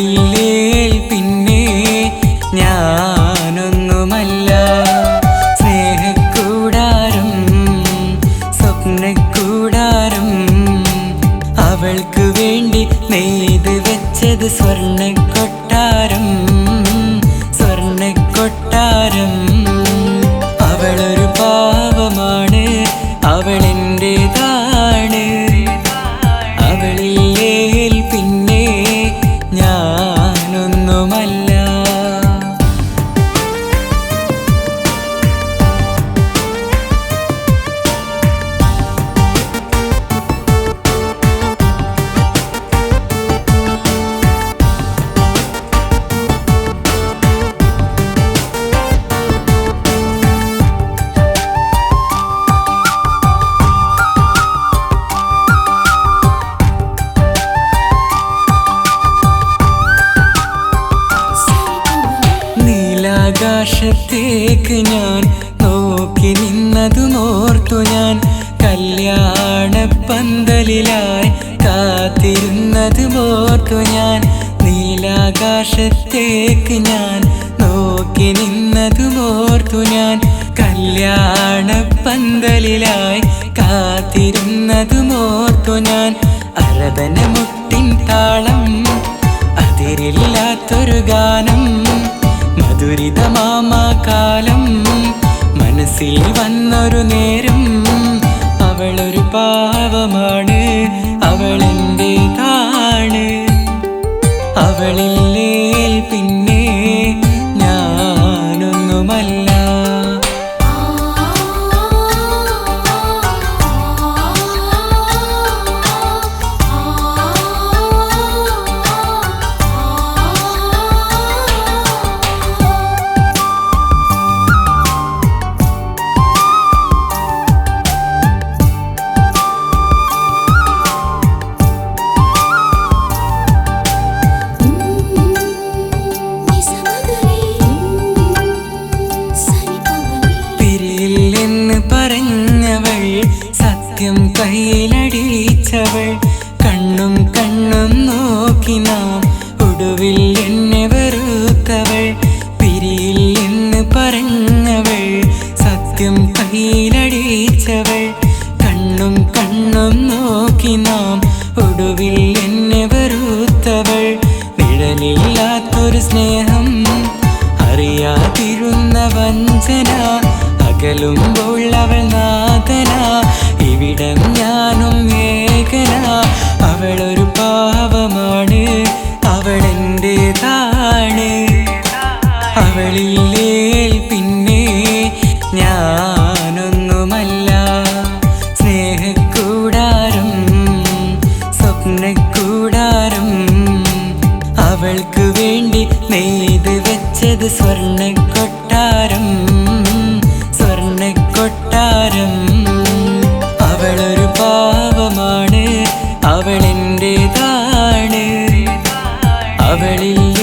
അവളില്ലേ പിന്നെ ഞാനൊന്നുമല്ല. സ്വപ്നക്കൂടാരം. അവൾക്ക് വേണ്ടി സ്വർണ കൊട്ടാരം നീലാകാശത്തേക്ക് ഞാൻ നോക്കി നിന്നതു നോർത്തു ഞാൻ. കല്യാണ പന്തലിലായി കാത്തിരുന്നത് ഓർത്തു ഞാൻ. നീലാകാശത്തേക്ക് ഞാൻ നോക്കി നിന്നത് ഓർത്തു ഞാൻ. കല്യാണ പന്തലിലായി കാത്തിരുന്നത് ഓർത്തു ഞാൻ. അലതന മുട്ടിൻ താളം അതിരില്ലാത്തൊരു ഗാനം. മധുരിതമാമാകാലം മനസ്സിൽ വന്നൊരു നേരം അവളൊരു പാവമാണ്. പറഞ്ഞവൾ സത്യം കയ്യിലടിച്ചവൾ. കണ്ണും കണ്ണും നോക്കി നാം ഒടുവിൽ എന്നെ വെറുത്തവൾ. പിരിയിൽ എന്ന് പറഞ്ഞവൾ സത്യം കയ്യിലടിച്ചവൾ. കണ്ണും കണ്ണും നോക്കി നാം ഒടുവിൽ എന്നെ വെറുത്തവൾ. നിഴലില്ലാത്തൊരു സ്നേഹം അറിയാതിരുന്ന വഞ്ചന പകലുമ്പോൾ അവൾ നാഥന. ഇവിടം ഞാനും ഏകന. അവളൊരു പാവമാണ്. അവളെന്റെ താണ് അവളില്ലേ പിന്നെ ഞാനൊന്നുമല്ല. സ്നേഹക്കൂടാരം സ്വപ്നക്കൂടാരം. അവൾക്ക് വേണ്ടി നെയ്ത് വെച്ചത് സ്വർണ காணு. அவளில்